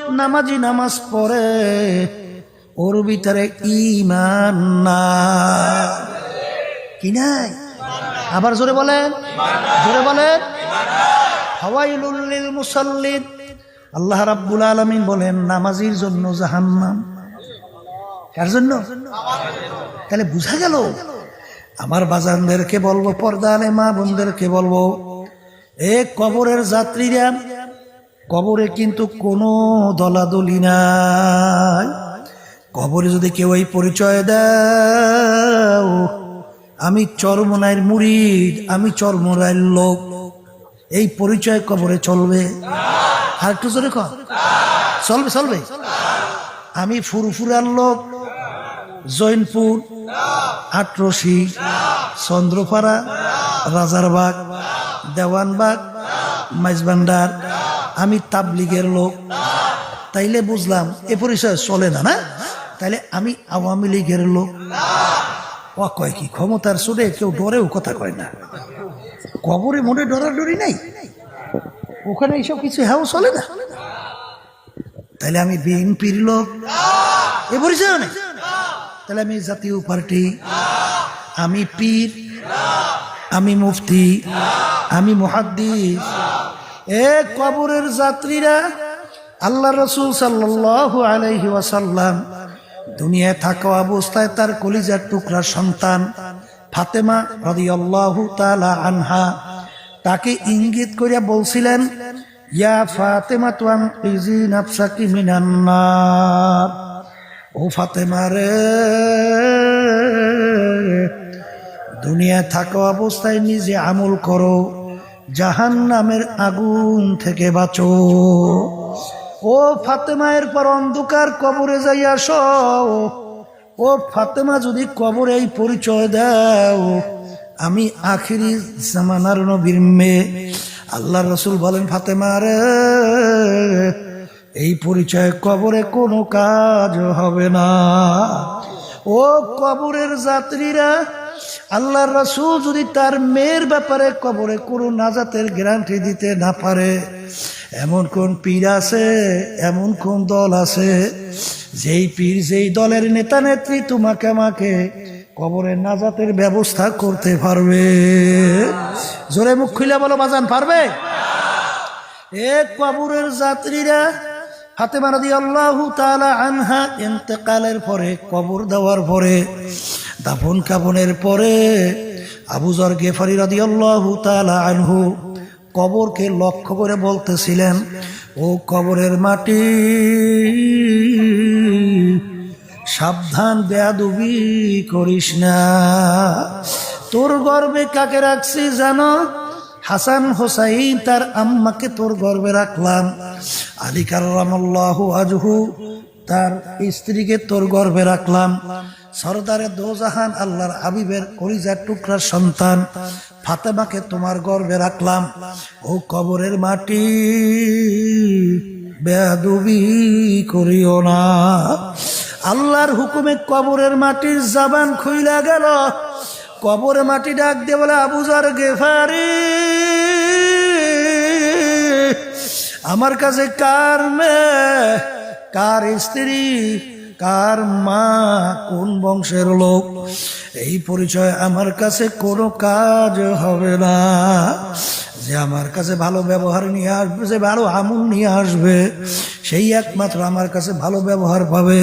অনেক নামাজি নামাজ পড়ে, ওর ভিতরে ইমান না কি নাই? আবার জোরে বলেন। জোরে বলেন। হাওয়াইলুল মুসাল্লিদ আল্লাহ রাব্বুল আলামিন বলেন, নামাজির জন্য জাহান্নাম। কার জন্য? তাহলে বুঝা গেল, আমার বাজানদেরকে বলব পর্দা আলে মা বোনদেরকে বলব, এ কবরের যাত্রীরা কবরে কিন্তু কোনো দলাদলি নাই। কবরে যদি কেউ এই পরিচয় দাও, আমি চরমনায়ের মুরিদ, আমি চরমনায়ের লোক। এই পরিচয় কবরে চলবে? আর একটু জোরে চলবে চলবে। আমি ফুরফুরার লোক, জৈনপুর আটরশি চন্দ্রপাড়া, রাজারবাগ, দেওয়ানবাগ মাইজবান্ডার আমি তাবলিগের লোক। তাইলে বুঝলাম, এ পরিচয় চলে না না? তাইলে আমি আওয়ামী লীগের লোক। ও কয় কি, ক্ষমতার সুরে কেউ ডরেও কথা কয় না। কবরে মনে ডরাডরি নাই। ওখানে এইসব কিছু হ্যাঁ চলে না। তাহলে আমি বিএনপির লোক। এ পরিচয় নেই? তাহলে আমি জাতীয় পার্টি। আমি পীর। আমি মুফতি। আমি মুহাদ্দিস। এ কবরের যাত্রীরা, আল্লাহ রসুল ওয়াসাল্লাম, দুনিয়ায় থাকা অবস্থায় তার কলিজার টুকরা সন্তান ফাতেমা রাদিয়াল্লাহু তাআলা আনহা তাকে ইঙ্গিত করিয়া বলছিলেন, ইয়া ও ফাতেমা রে, দুনিয়ায় থাকা অবস্থায় নিজে আমল করো। জাহান নামের আগুন থেকে বাঁচো। ও ফাতেমায়ের পর অন্ধকার কবরে যাই আসো। ও ফাতেমা, যদি কবরে এই পরিচয় দাও, আমি আখিরি জামানার নবীর মেয়ে। আল্লাহ রসুল বলেন, ফাতেমা রে, এই পরিচয় কবরে কোনো কাজ হবে না। ও কবরের যাত্রীরা আল্লাহ রসুল যদি তার মেয়ের ব্যাপারে কবরে কোনো নাজাতের গ্যারান্টি দিতে না পারে, এমন কোন পীর আছে, এমন কোন দল আছে, যেই পীর যেই দলের নেতা নেত্রী তোমাকে আমাকে কবরের নাজাতের ব্যবস্থা করতে পারবে? জোরে মুখ খুলে বলো, বাজান পারবে? এক কবরের যাত্রীরা ফাতেমা রাদি আল্লাহ তালা আনহা ইন্তেকালের পরে, কবর দেওয়ার পরে দাফন কাফনের পরে আবুজর গেফারি রাদি আল্লাহ তালা আনহু কবরকে লক্ষ্য করে বলতেছিলেন, ও কবরের মাটি, সাবধান বেয়াদুবি করিস না। তোর গর্বে কাকে রাখছি জানো? হাসান হোসাইন তার আম্মাকে তোর গর্বে রাখলাম। আলী কার্লাহ আজহু তার স্ত্রীকে তোর গর্বে রাখলাম। সরদারে দোজাহান আল্লাহর আবিবের কলিজার টুকরার সন্তান। ফাতেমাকে তোমার গর্বে রাখলাম। ও কবরের মাটি বেয়াদুবি করিও না। আল্লাহর হুকুমে কবরের মাটির জাবান খুইলা গেল। কবরে মাটি ডাক দিয়ে বলে আবুজার গেফারি, আমার কাছে কার মেয়ে? কার স্ত্রী? কার মা কোন বংশের লোক? এই পরিচয় আমার কাছে কোনো কাজ হবে না। যে আমার কাছে ভালো ব্যবহার নিয়ে আসবে, যে ভালো আমুল নিয়ে আসবে, সেই একমাত্র আমার কাছে ভালো ব্যবহার পাবে।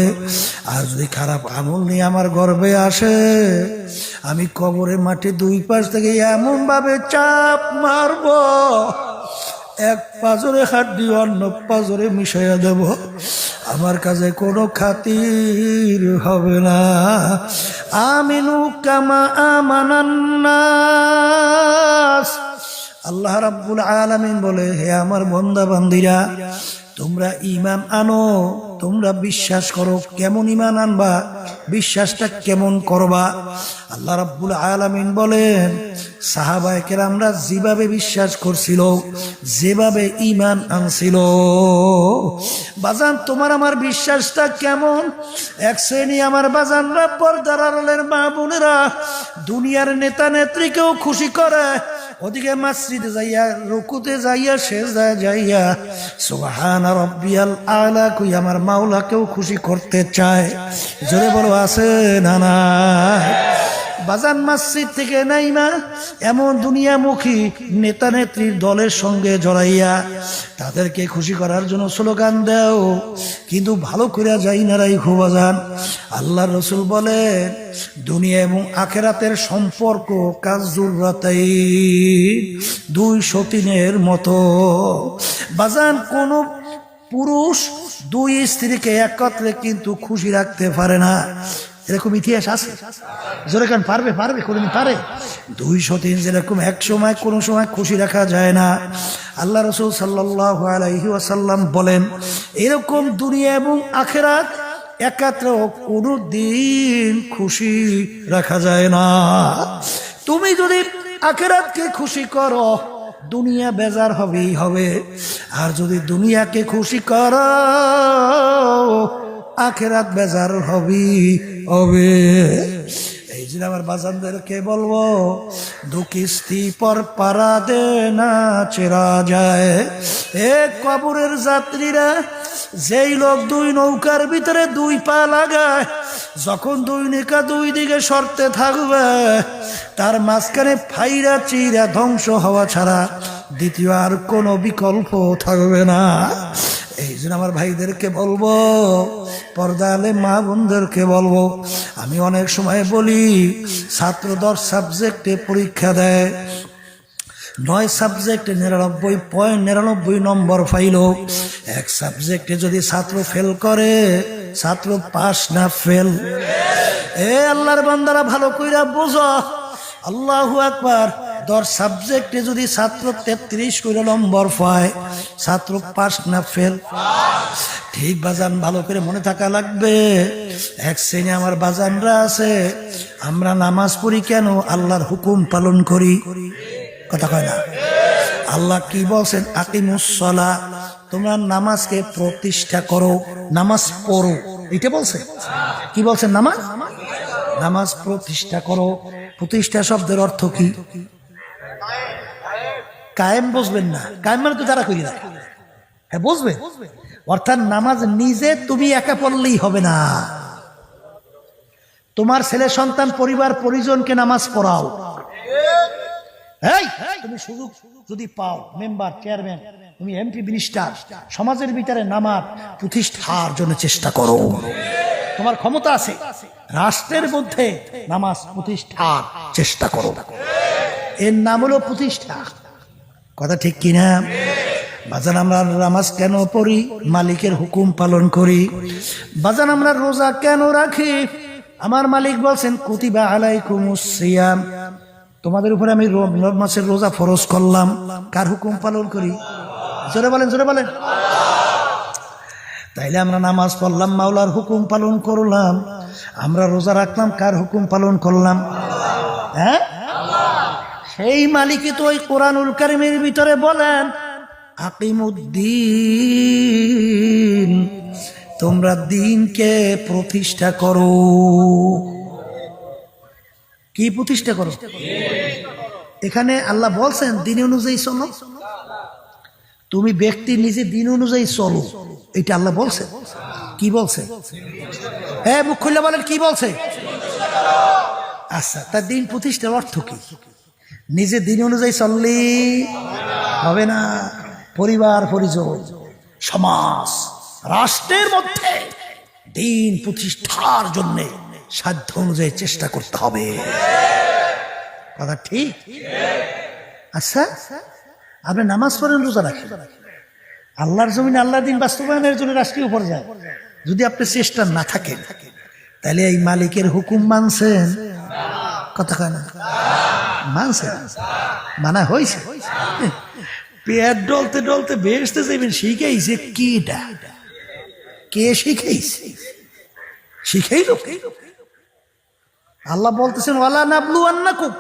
আর যদি খারাপ আমুল নিয়ে আমার গর্বে আসে, আমি কবরে মাটি দুই পাশ থেকে এমনভাবে চাপ মারবো এক পাজরে হাড্ডি, অন্য পাজরে মিশাইয়া দেব। আমার কাছে কোনো খাতির হবে না। আমিনু কামা আমানান্নাস আল্লাহ রাব্বুল আলামিন বলে, হে আমার বন্দা বান্দিরা তোমরা ইমান আনো, তোমরা বিশ্বাস করো কেমন ইমান আনবা, বিশ্বাসটা কেমন করবা? আল্লাহ রাব্বুল আলামিন বলেন সাহাবায়ে কেরামরা যেভাবে বিশ্বাস করছিল, যেভাবে ইমান আনছিল। বাজান, তোমার আমার বিশ্বাসটা কেমন? এক শ্রেণি আমার বাজানরা পর্দার আড়ালের মা বোনেরা দুনিয়ার নেতা নেত্রীকেও খুশি করে। ওদিকে মসজিদে যাইয়া, রুকুতে যাইয়া শেষদায় যাইয়া, সুবহান রব্বিয়াল আলা, কুই আমার মাওলাকেও খুশি করতে চায়। জোরে বলো, আছে না না বাজান মসজিদ থেকে নাই নাইমা, এমন দুনিয়ামুখী নেতা নেত্রীর দলের সঙ্গে জড়াইয়া তাদেরকে খুশি করার জন্য স্লোগান দেও। কিন্তু ভালো করে যাই না রাই খুবাজান আল্লাহ রসুল বলেন, দুনিয়া এবং আখেরাতের সম্পর্ক কাজুর রাতাই দুই সতীনের মতো। বাজান, কোন পুরুষ দুই স্ত্রীকে একত্রে কিন্তু খুশি রাখতে পারে না। এরকম ইতিহাস আছে? জোরে কান পারবে পারবে, কোনদিন পারে? দুই সতীন যেরকম এক সময়, কোনো সময় খুশি রাখা যায় না। আল্লাহ রসুল সাল্লাহ আলাইহি ওয়াসাল্লাম বলেন, এরকম দুনিয়া এবং আখেরাত একাত্র কোনো দিন খুশি রাখা যায় না। তুমি যদি আখেরাতকে খুশি করো, দুনিয়া বেজার হবেই হবে। আর যদি দুনিয়াকে খুশি করো আখেরাত বেজার হবি, হবে। এই যে আমার বাজানদেরকে বলব? দু কিস্তি পর পারা দে না চেরা যায়। এ কবরের যাত্রীরা, যেই লোক দুই নৌকার ভিতরে দুই পা লাগায়, যখন দুই নিকা দুই দিকে সরতে থাকবে, তার মাঝখানে ফাইরা চিরা ধ্বংস হওয়া ছাড়া দ্বিতীয় আর কোনো বিকল্প থাকবে না। এই জন্য আমার ভাইদেরকে বলব পর্দা আলে মা বোনদেরকে বলব, আমি অনেক সময় বলি, ছাত্র দশ সাবজেক্টে পরীক্ষা দেয়, নয় সাবজেক্টে নিরানব্বই পয়েন্ট নিরানব্বই নম্বর পাইল, এক সাবজেক্টে যদি ছাত্র ফেল করে, ছাত্র পাস না ফেল এ আল্লাহর বান্দারা ভালো কইরা বোঝ। আল্লাহু আকবার। দশ সাবজেক্টে যদি ছাত্র তেত্রিশ করে নম্বর পায়, ছাত্র পাস না ফেল ঠিক বাজান, ভালো করে মনে থাকা লাগবে। এক শ্রেণি আমার বাজানরা আছে, আমরা নামাজ পড়ি কেন? আল্লাহর হুকুম পালন করি। কথা কয় না? আল্লাহ কি বলছেন? আকিমুসলা তোমরা নামাজকে প্রতিষ্ঠা করো, নামাজ পড়ো। এটা বলছে? কি বলছেন নামাজ? নামাজ প্রতিষ্ঠা করো। প্রতিষ্ঠা শব্দের অর্থ কি? কায়েম বসবেন না। কায়েম মানে তো যারা করি না হ্যাঁ বসবে অর্থাৎ নামাজ নিজে তুমি একা পড়লেই হবে না। তোমার ছেলে, সন্তান, পরিবার, পরিজনকে নামাজ পড়াও। তুমি সুযোগ যদি পাও, মেম্বার, চেয়ারম্যান, তুমি এমপি, মিনিস্টার, সমাজের ভিতরে নামাজ প্রতিষ্ঠার জন্য চেষ্টা করো। তোমার ক্ষমতা আছে। রাষ্ট্রের মধ্যে নামাজ প্রতিষ্ঠার চেষ্টা করো। এর নাম হলো প্রতিষ্ঠা। কথা ঠিক কিনা? বাজান আমরা নামাজ কেন পড়ি? মালিকের হুকুম পালন করি। বাজান আমরা রোজা কেন রাখি? আমার মালিক বলছেন, কুতিবা আলাইকুম সিয়াম। তোমাদের উপরে আমি মাসের রোজা ফরজ করলাম। কার হুকুম পালন করি? জোরে বলেন জোরে বলেন। তাইলে আমরা নামাজ পড়লাম, মাওলার হুকুম পালন করলাম। আমরা রোজা রাখলাম, কার হুকুম পালন করলাম? হ্যাঁ? সেই মালিকই তো ওই কোরআনুল কারিমের ভিতরে বলেন, আকিমুদ্দিন, তোমরা দিনকে প্রতিষ্ঠা করো। কি প্রতিষ্ঠা করো? এখানে আল্লাহ বলছেন, দিন অনুযায়ী চলো। তুমি ব্যক্তি নিজে দিন অনুযায়ী চলো। এটা আল্লাহ বলছে। কি বলছে? হ্যাঁ মুখ খুললে বলেন, কি বলছে? আচ্ছা তার দিন প্রতিষ্ঠার অর্থ কি? নিজে দিন অনুযায়ী চললে হবে না। পরিবার পরিচয় সমাজ, রাষ্ট্রের মধ্যে দিন প্রতিষ্ঠার জন্য সাধ্য অনুযায়ী চেষ্টা করতে হবে। কথা ঠিক? আচ্ছা আপনি নামাজ পড়েন, রোজা রাখেন। আল্লাহর জমিনে আল্লাহ দিন বাস্তবায়নের জন্য রাষ্ট্রীয় পর্যায়ে। যদি আপনি চেষ্টা না থাকেন, তাহলে এই মালিকের হুকুম মানছেন? কথা কয় না। মানছেন মানা হয়েছে? পেট ডলতে ডলতে বেসতে যাবেন শিখাইছে কিটা কে শিখাইছে? শিখাইল আল্লাহ বলতেছেন, ওয়ালা নাবলু আন্নাকুম।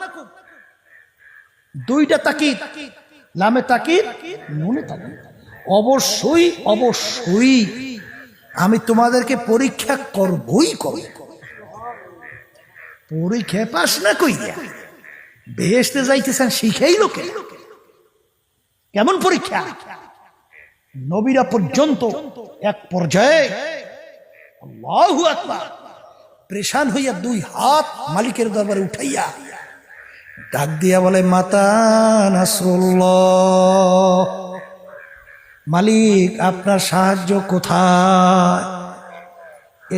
দুইটা তাকিদ, লামে তাকিদ, নুনে তাকিদ। অবশ্যই অবশ্যই আমি তোমাদেরকে পরীক্ষা করবই করব। পরীক্ষা পাস না কইয়া বেহেস্তে যাইতেছেন শিখেই লোকে। কেমন পরীক্ষা? নবীরা পর্যন্ত এক পর্যায়ে প্রেশান হইয়া দুই হাত মালিকের দরবারে উঠাইয়া ডাক দিয়া বলে, মাতা নাসরুল্লাহ, মালিক, আপনার সাহায্য কোথায়?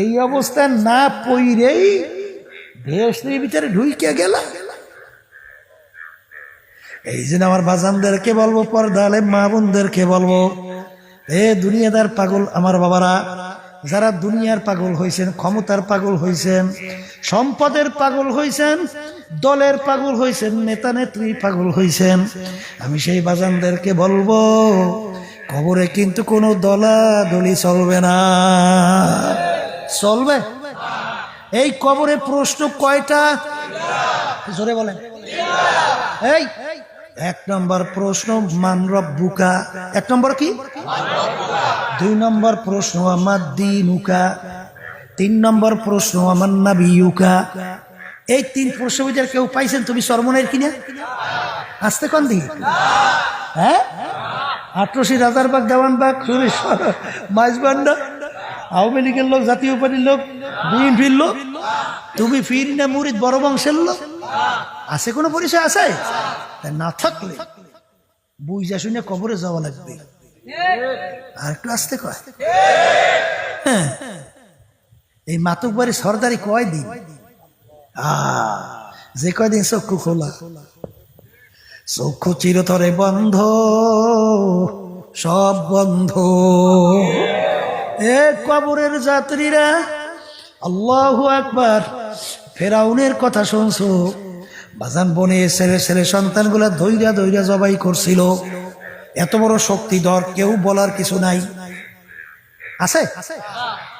এই অবস্থায় না পইরেই ভেস্তের ভিতরে ঢুইকে গেল। এই জন্য আমার বাজানদেরকে বলব পর্দালে মা বোনদেরকে বলব, এ দুনিয়াদার পাগল আমার বাবারা, যারা দুনিয়ার পাগল হয়েছেন ক্ষমতার পাগল হয়েছেন সম্পদের পাগল হয়েছেন দলের পাগল হয়েছেন নেতা নেত্রী পাগল হয়েছেন আমি সেই বাজানদেরকে বলব, কবরে কিন্তু কোনো দলাদলি চলবে না। চলবে? এই কবরে প্রশ্ন কয়টা? জোরে বলেন। এই এক নম্বর প্রশ্ন, মান রব্বুকা। এক নম্বর কি? দুই নম্বর প্রশ্ন, আমার দিনুকা। তিন নম্বর প্রশ্ন, আমার নাবিউকা এই তিন প্রশ্ন ভিতরে কেউ পাইছেন, তুমি সরমনের কিনা? আসতে কন দি হ্যাঁ? আটরশি রাজারবাগ, দেওয়ানবাগ সুরেশ্বর মাইজবান্ডা, আওয়ামী লীগের লোক, জাতীয় পার্টির লোক, বিএনপির লোক, তুমি ফির না মুরিদ বড় বংশের লোক? আছে কোনো পরিচয় আছে? তা না থাকলে বুঝা শুনে কবরে যাওয়া লাগবে। আর একটু আসতে কয়? হ্যাঁ। এই মাতক বাড়ি সর্দারি কয় দিন? আহ, যে কয়দিন চক্ষু খোলা। চক্ষু চিরতরে বন্ধ সব বন্ধ। এ কবরের যাত্রীরা আল্লাহু আকবার ফেরাউনের কথা শুনছো? বাজান বনে ছেলে ছেলে সন্তানগুলা ধৈর্য ধৈর্য জবাই করছিল। এত বড় শক্তিধর কেউ বলার কিছু নাই। আছে?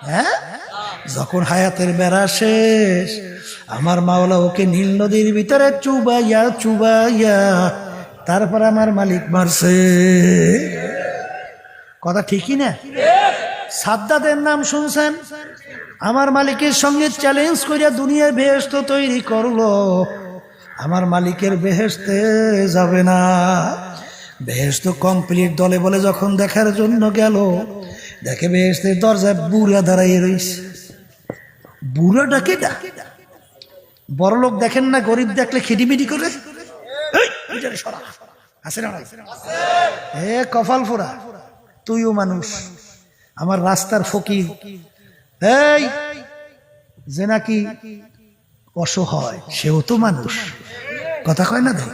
হ্যাঁ? যখন হায়াতের বেড়া শেষ, আমার মাওলা ওকে নীল নদীর ভিতরে চুবাইয়া চুবাইয়া, তারপর আমার মালিক মারছে। কথা ঠিকই না? সাদ্দাদের নাম শুনছেন? আমার মালিকের সঙ্গে চ্যালেঞ্জ করিয়া দুনিয়ার বেহেস্ত তৈরি করল। আমার মালিকের বেহেস্তে যাবে না। বেহেস্ত কমপ্লিট দলে বলে যখন দেখার জন্য গেল, দেখে বেহেস্তের দরজায় বুড়া দাঁড়াইয়ে রইছে। বুড়াটাকে ডাক বড় লোক দেখেন না, গরিব দেখলে খিটিমিটি করে? নাই? কপাল ফোরা। তুইও মানুষ। আমার রাস্তার ফকির। এই, যে নাকি অসহায়, সেও তো মানুষ। কথা কয় না দেখ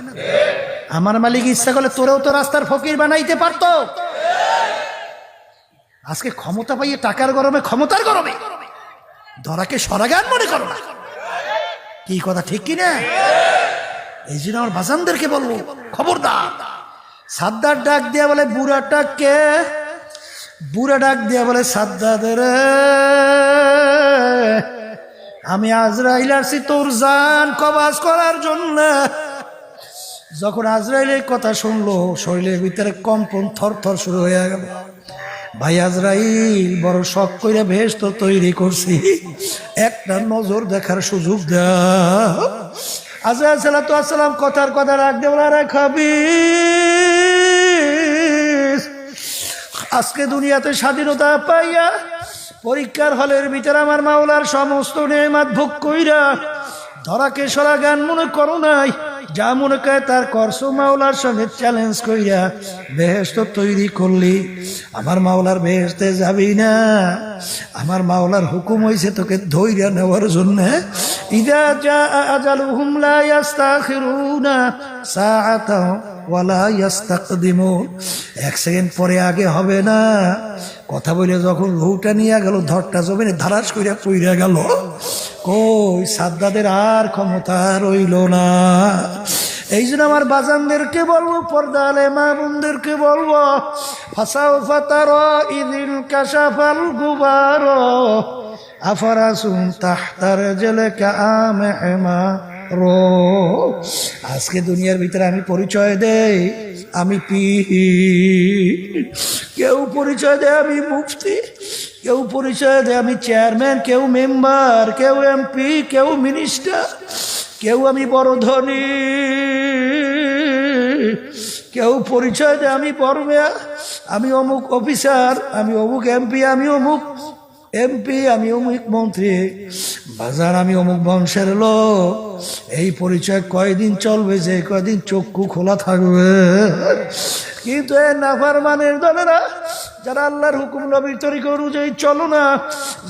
আমার মালিক ইচ্ছা করলে তোরেও তো রাস্তার ফকির বানাইতে পারতো। আজকে ক্ষমতা পাইয়ে টাকার গরমে, ক্ষমতার গরমে। ধরাকে সরাগান মনে করো না। কি কথা, ঠিক কি না? এই জন্য আমার বাজানদেরকে বলব, খবরদার। সাদ্দার ডাক দিয়া বলে বুড়াটা কে বুড়া ডাক দিয়া বলে, সাদ্দাদের আমি আজরাইল আসছি তোর জান কবাজ করার জন্য। যখন আজরাইলের কথা শুনলো, শরীরের ভিতরে কম্পন থর থর শুরু হয়ে গেল। ভাই আজরাইল, বড় শখ করে ভেস তো তৈরি করছি। একটা নজর দেখার সুযোগ দাও। আজরাইল আসসালাম কথার কথা রাখতে বলা রে খাবি আজকে দুনিয়াতে স্বাধীনতা পাইয়া পরীক্ষার হলের ভিতরে আমার মাওলার সমস্ত নেমাত ভোগ কইরা ধরাকে সরা গান মনে করো নাই, যা মনে করে তার করস মাওলার সঙ্গে চ্যালেঞ্জ কইরা বেহেস্ত তৈরি করলি। আমার মাওলার বেহেস্তে যাবি না। আমার মাওলার হুকুম হয়েছে তোকে ধৈর্য নেওয়ার জন্য। ইদা যা আজালুহুম লা ইয়াস্তাখিরুনা সাআতাও ওয়ালা ইয়াস্তাকদিমুন। এক সেকেন্ড পরে আগে হবে না। কথা বলে যখন লৌটা নিয়ে গেল, ধরটা জমিনে ধারাস করিয়া পইরা গেল, কই সাদ্দাদের আর ক্ষমতা রইল না। এই জন্য আমার বাজানদেরকে বলব, পর্দালে মা বোনদেরকে বলব ফাসাও ফাতার ইদিন কাশাফাল গুবার, আফারাসুন তাহতার জেলে কামে আজকে দুনিয়ার ভিতরে আমি পরিচয় দেই, আমি পি কেউ পরিচয় দেয় আমি মুফতি, কেউ পরিচয় দেয় আমি চেয়ারম্যান, কেউ মেম্বার, কেউ এমপি, কেউ মিনিস্টার, কেউ আমি বড় ধনী। কেউ পরিচয় দেয় আমি বড় আমি অমুক অফিসার, আমি অমুক এমপি, আমি অমুক এমপি, আমি অমুক মন্ত্রী। বাজার আমি অমুক বংশের লোক। এই পরিচয় কয়দিন চলবে, যে কয়দিন চক্ষু খোলা থাকবে। কিন্তু এ নাফার মানের দলেরা, যারা আল্লাহর হুকুম নবীর তরিকা অনুযায়ী চলো না,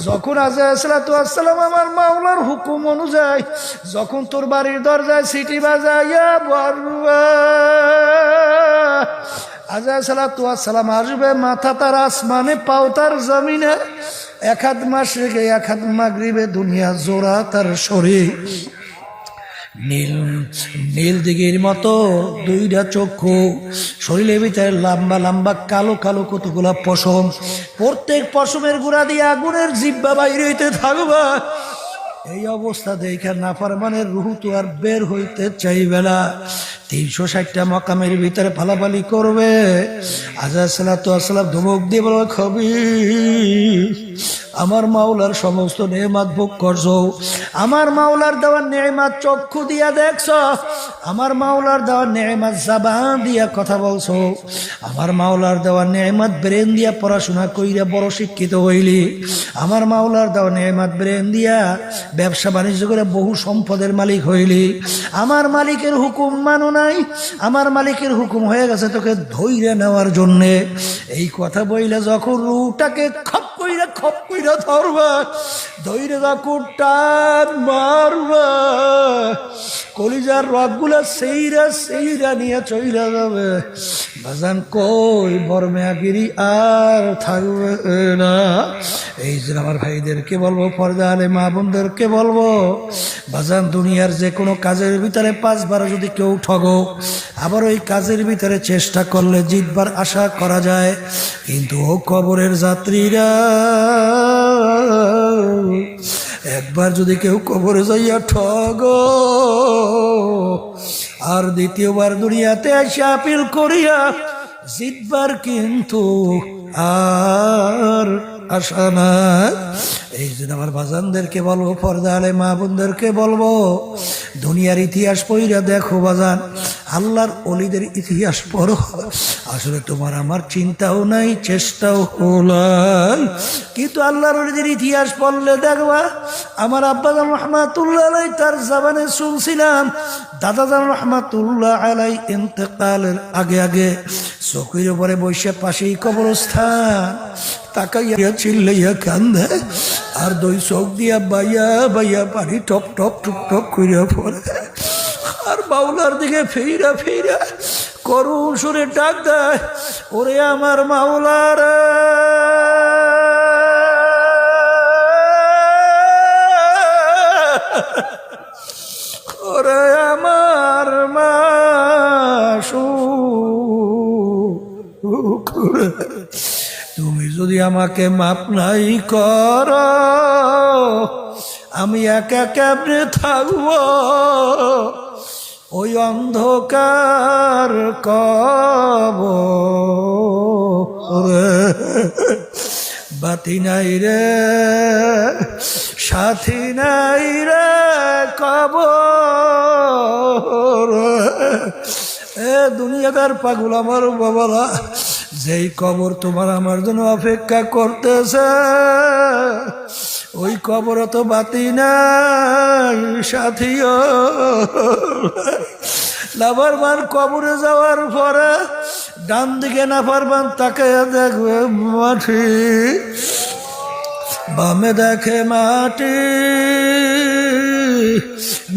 যখন আজালাম আমার মাওলার হুকুম অনুযায়ী, যখন তোর বাড়ির দরজায় সিটি বাজাইয়া বলবা, আজা সালাম আসবে মাথা তার আসমানে, পাও তার জমিনে। এক হাত মাস রেখে এক হাত মাগরিবে দুনিয়া জোড়া তার শরীর। নীল নীল দিঘির মতো দুইটা চক্ষু, শরীরের ভিতরে লম্বা লম্বা, কালো কালো কতগুলা পশম। প্রত্যেক পশমের গুড়া দিয়ে আগুনের জিব্বা বাইরে হইতে থাকবা। এই অবস্থা দেখে নাফারমানের রুহু তো আর বের হইতে চাইবে না। তিনশো ষাটটা মকামের ভিতরে ফালাফালি করবে। আজাদ সালাম তো আসসালাম ধুমুক দিয়ে বলো খবি আমার মাওলার সমস্ত নেমাত ভোগ করছ। আমার মাওলার দেওয়ার নেমাত চক্ষু দিয়া দেখছ। আমার মাওলার দেওয়ার নেমাত জাবান দিয়া কথা বলছো। আমার মাওলার দেওয়ার নেমাত ব্রেন দিয়া পড়াশোনা কইরা বড় শিক্ষিত হইলি। আমার মাওলার দেওয়ার নেমাত ব্রেন দিয়া ব্যবসা বাণিজ্য করে বহু সম্পদের মালিক হইলি। আমার মালিকের হুকুম মানো নাই। আমার মালিকের হুকুম হয়ে গেছে তোকে ধৈর্য নেওয়ার জন্যে। এই কথা বইলে যখন রুটাকে খপ কইরা খপ কইরা ধরবা ধৈর্য যখন টান মারবা, কলিজার রথগুলা সেইরা সেইরা নিয়ে চইলা যাবে। বাজান কই, বরমেয়াগিরি আর থাকবে না। এই যে আমার ভাইদেরকে বলব পর্দা আলে মা বোনদেরকে বলব, বাজান দুনিয়ার যে কোনো কাজের ভিতরে পাঁচবার যদি কেউ ঠগো, আবার ওই কাজের ভিতরে চেষ্টা করলে জিতবার আশা করা যায়। কিন্তু ও কবরের যাত্রীরা একবার যদি কেউ কবরে যাইয়া ঠগ, আর দ্বিতীয়বার দুনিয়াতে এসে আপিল করিয়া জিতবার কিন্তু আর আশা এই জন্য আমার বাজানদেরকে বলব, পর্দা আলে মা বোনদেরকে বলব, দুনিয়ার ইতিহাস পইরা দেখো বাজান, আল্লাহর অলিদের ইতিহাস পড়ো। আসলে তোমার আমার চিন্তাও নাই, চেষ্টাও হলাই কিন্তু আল্লাহর অলিদের ইতিহাস পড়লে দেখবা, আমার আব্বাজান রহমাতুল্লাহ আলাই তার জাবানে শুনছিলাম দাদাজান রহমাতুল্লাহ আলাই ইন্তেকালের আগে আগে চকির উপরে বসে পাশেই কবরস্থান। তাকাইয়া চিল্লাইয়া কান্দে, আর দুই চোখ দিয়া বাইয়া বাইয়া পানি টপ টপ টুক টপ করিয়া পড়ে। আর বাউলার দিকে ফিরা ফিরা করুণ সুরে ডাক দেয়, ওরে আমার মাওলার ওরে আমার মাসু তুমি যদি আমাকে মাপ নাই কর, আমি একা কেমনে থাকব। ওই অন্ধকার কব। বাতি নাই রে, সাথী নাই রে, কব। এ দুনিয়াদার পাগল আমার বাবারা। যেই কবর তোমার আমার জন্য অপেক্ষা করতেছে, ওই কবর তো বাতি নাই, সাথীও। নাফারমান কবরে যাওয়ার পরে ডান দিকে নাফারমান তাকে দেখবে মাটি, বামে দেখে মাটি।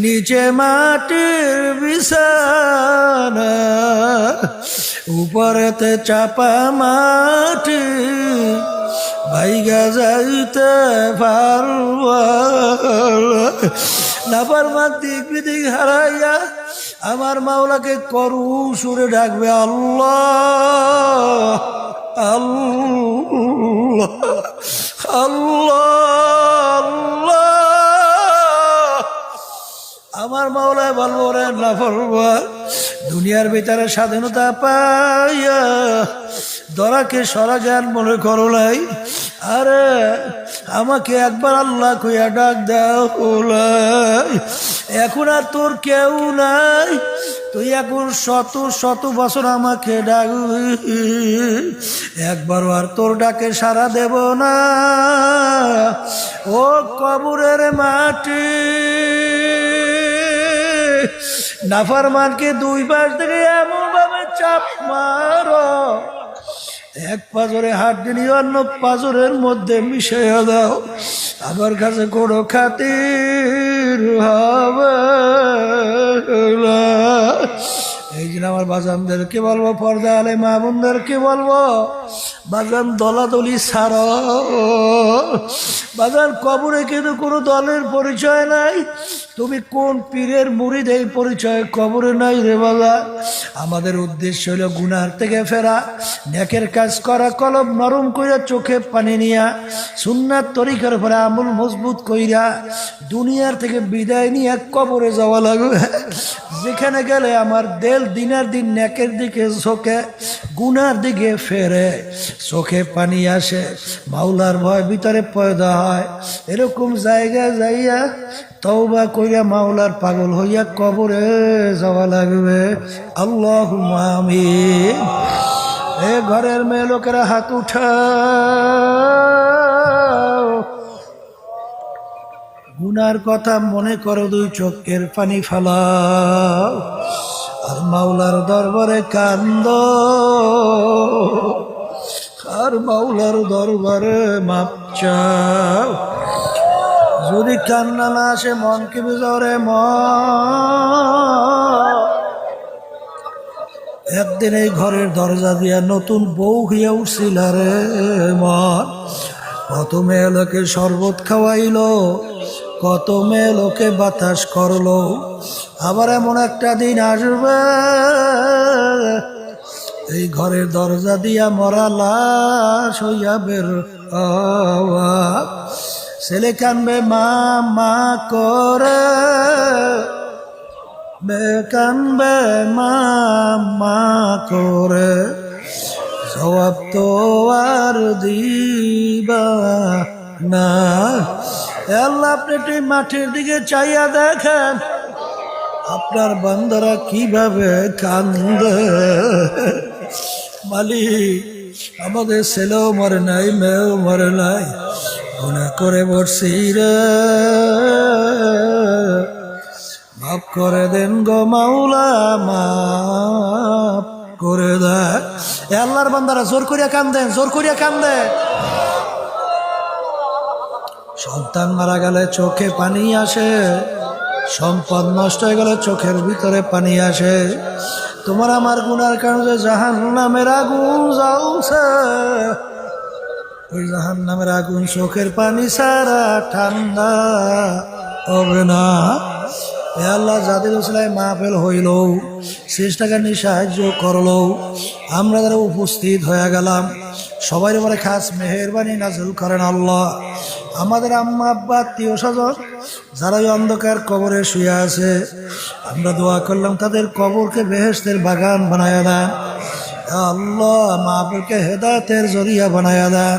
নিচে মাটির বিছানা, উপরেতে চাপা মাটি, ভাইগা যাইতে পারব নাপার মা দিক বিদিক হারাইয়া আমার মাওলাকে করু সুরে ডাকবে আল্লাহ আল্লাহ আল্লাহ আল্লাহ। আমার মাওলায় বলব রে না দুনিয়ার ভিতরে স্বাধীনতা পাইয়া দরাকে সরা জ্ঞান মনে করো নাই। আরে, আমাকে একবার আল্লাহ কইয়া ডাক দাও। এখন আর তোর কেউ নাই। তুই এখন শত শত বছর আমাকে ডাক একবারও আর তোর ডাকে সারা দেব না। ও কবরের মাটি। নাফারমানকে দুই পাশ থেকে এমন ভাবে চাপ মারো। এক পাজরে হাট দিনই অন্য পাজরের মধ্যে মিশাইয়া দাও। আমার কাছে কোনো খাতির হবে জন্য আমার বাজানদেরকে বলব, পর্দা আলে মা বোনদেরকে বলব, বাজান দলাদলি সার বাজান কবরে কিন্তু কোনো দলের পরিচয় নাই। তুমি কোন পীরের মুড়িদ এই পরিচয়? কবরে নাই রে বাবা আমাদের উদ্দেশ্য হলো গুনার থেকে ফেরা, নেকের কাজ করা কলব নরম কইরা চোখে পানি নিয়া সুন্নার তরিকার পরে আমল মজবুত কইরা, দুনিয়ার থেকে বিদায় নিয়ে কবরে যাওয়া লাগবে। যেখানে গেলে আমার দেল দিনের দিন নেকের দিকে চোখে গুনার দিকে ফেরে। চোখে পানি আসে, মাওলার ভয় ভিতরে পয়দা হয়। এরকম জায়গা যাইয়া তওবা কইরা মাওলার পাগল হইয়া কবরে যাওয়া লাগবে। আল্লাহ আমিন। এ ঘরের মেয়ে লোকেরা হাত উঠাও। গুনার কথা মনে করো দুই চোখের পানি ফালাও। আর মাওলার দরবারে কান্দ। আর মাওলার দরবারে মাপ চাও। যদি কান্না না আসে মনকে বুঝারে ম? একদিন এই ঘরের দরজা দিয়া নতুন বউ হইয়া উঠছিল রে মন কত মেয়ে লোকে শরবত খাওয়াইলো। কত মেয়ে লোকে বাতাস করল। আবার এমন একটা দিন আসবে, এই ঘরের দরজা দিয়া মরা লাশ হইয়া বের ছেলে কানবে, মা মা করে। কানবে, মা মা করে। জবাব তো আর দিবা না। আল্লাহ আপনি একটু মাঠের দিকে চাইয়া দেখেন। আপনার বান্দারা কীভাবে কান্দ। মালিক, আমাদের ছেলেও মরে নাই, মেয়েও মরে নাই। গুণা করে বসছি রে। মাফ করে দেন গো মাওলা, মাফ করে দেয় আল্লাহর বান্দারা জোর করিয়া কান্দেন, জোর করিয়া কান্দে সন্তান মারা গেলে চোখে পানি আসে, সম্পদ নষ্ট হয়ে গেলে চোখের ভিতরে পানি আসে। তোমার আমার গুনার কারণে জাহান নামের আগুন জ্বলছে। ওই জাহান নামের আগুন চোখের পানি সারা ঠান্ডা হবে না। এ আল্লাহ যাদের উসলায় মাহফেল হইল চেষ্টাকে নিয়ে সাহায্য করল। আমরা যারা উপস্থিত হয়ে গেলাম, সবাই উপরে খাস মেহরবানি নাজল করেন আল্লাহ। আমাদের আম্মা, আব্বা, আত্মীয় স্বজন যারা ওই অন্ধকার কবরে শুয়ে আছে, আমরা দোয়া করলাম, তাদের কবরকে বেহেস্তের বাগান বানায় দেন। আল্লাহ, মাহফিলকে হেদায়তের জরিয়া বানায় দেন।